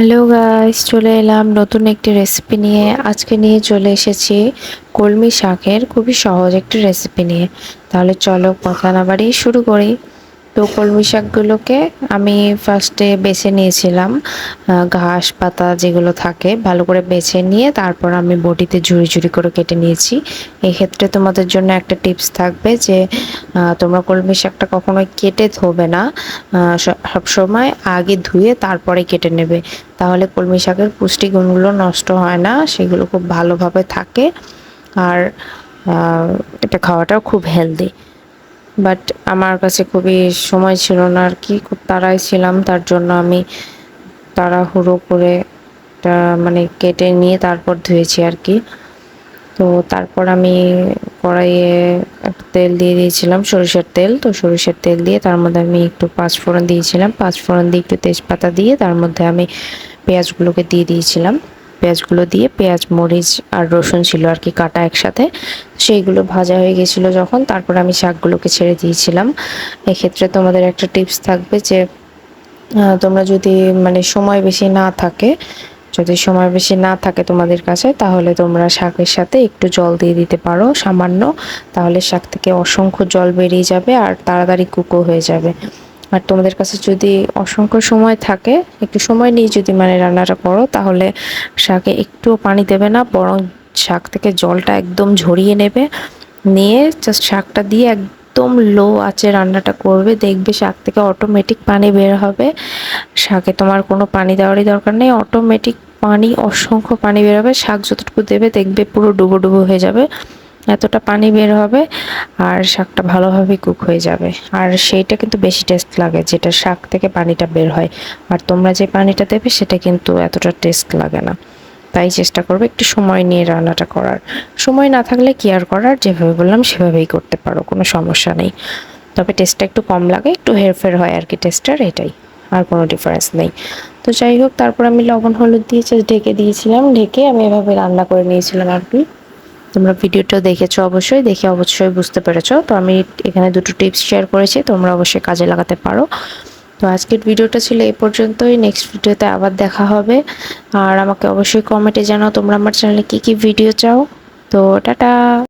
Hello guys চলে এলাম নতুন একটি রেসিপি নিয়ে। আজকে নিয়ে চলে এসেছি কলমি শাকের। খুবই সহজ একটি রেসিপি নিয়ে। তাহলে চলো কথা না বাড়িয়ে শুরু করি। তো কলমি শাকগুলোকে আমি ফার্স্টে বেছে নিয়েছিলাম ঘাস পাতা যেগুলো থাকে, ভালো করে বেছে নিয়ে তারপর আমি বটিতে ঝুড়ি ঝুড়ি করে কেটে নিয়েছি। এক্ষেত্রে তোমাদের জন্য একটা টিপস থাকবে যে তোমরা কলমি শাকটা কখনোই কেটে ধোবে না সবসময় আগে ধুয়ে তারপরে কেটে নেবে। তাহলে কলমি শাকের পুষ্টিগুণগুলো নষ্ট হয় না, সেগুলো খুব ভালোভাবে থাকে। আর এটা খাওয়াটাও খুব হেলদি বাট আমার কাছে খুবই সময় ছিল না আর কি। খুব তাড়াই ছিলাম, তার জন্য আমি তাড়াহুড়ো করে মানে কেটে নিয়ে তারপর ধুয়েছি আর কি। তো তারপর আমি কড়াইয়ে একটা তেল দিয়ে দিয়েছিলাম, সরিষার তেল। তো সরিষার তেল দিয়ে তার মধ্যে আমি একটু পাঁচ ফোড়ন দিয়েছিলাম। পাঁচ ফোড়ন দিয়ে একটু তেজপাতা দিয়ে তার মধ্যে আমি পেঁয়াজগুলোকে দিয়ে দিয়েছিলাম। পেঁয়াজগুলো দিয়ে পেঁয়াজ, মরিচ আর রসুন ছিল আর কি কাটা একসাথে। সেইগুলো ভাজা হয়ে গেছিল যখন। তারপর আমি শাকগুলোকে ছেড়ে দিয়েছিলাম। এক্ষেত্রে তোমাদের একটা টিপস থাকবে যে তোমরা যদি মানে সময় বেশি না থাকে, যদি সময় বেশি না থাকে তোমাদের কাছে, তাহলে তোমরা শাকের সাথে একটু জল দিয়ে দিতে পারো, সামান্য। তাহলে শাক থেকে অসংখ্য জল বেরিয়ে যাবে আর তাড়াতাড়ি কুকো হয়ে যাবে। আর তোমাদের কাছে যদি অসংখ্য সময় থাকে, একটু সময় নিয়ে যদি মানে রান্নাটা করো, তাহলে শাকে একটুও পানি দেবে না, বরং শাক থেকে জলটা একদম ঝরিয়ে নেবে। নিয়ে জাস্ট শাকটা দিয়ে একদম লো আছে রান্নাটা করবে। দেখবে শাক থেকে অটোমেটিক পানি বের হবে। শাকে তোমার কোনো পানি দেওয়ারই দরকার নেই। অটোমেটিক পানি, অসংখ্য পানি বের হবে। শাক যতটুকু দেবে, দেখবে পুরো ডুবো ডুবো হয়ে যাবে। এতটা পানি বের হবে আর শাকটা ভালোভাবে কুক হয়ে যাবে। আর সেইটা কিন্তু বেশি টেস্ট লাগে, যেটা শাক থেকে পানিটা বের হয়। আর তোমরা যে পানিটা দেবে, সেটা কিন্তু এতটা টেস্ট লাগে না। তাই চেষ্টা করবে একটু সময় নিয়ে রান্নাটা করার। সময় না থাকলে কি আর করার? যেভাবে বললাম, সেভাবেই করতে পারো, কোনো সমস্যা নেই। তবে টেস্টটা একটু কম লাগে, একটু হেরফের হয় আর কি টেস্টটার এটাই। আর কোনো ডিফারেন্স নেই। তো যাই হোক, তারপর আমি লবণ, হলুদ দিয়ে ঢেকে দিয়েছিলাম। ঢেকে আমি এভাবে রান্না করে নিয়েছিলাম আর কি। তোমরা ভিডিওটা দেখেছ অবশ্যই, দেখে অবশ্যই বুঝতে পেরেছ। তো আমি এখানে দুটো টিপস শেয়ার করেছি, তোমরা অবশ্যই কাজে লাগাতে পারো। তো আজকের ভিডিওটা ছিল এই পর্যন্তই নেক্সট ভিডিওতে আবার দেখা হবে। আর আমাকে অবশ্যই কমেন্টে জানাও তোমরা আমার চ্যানেলে কী কী ভিডিও চাও। তো টাটা!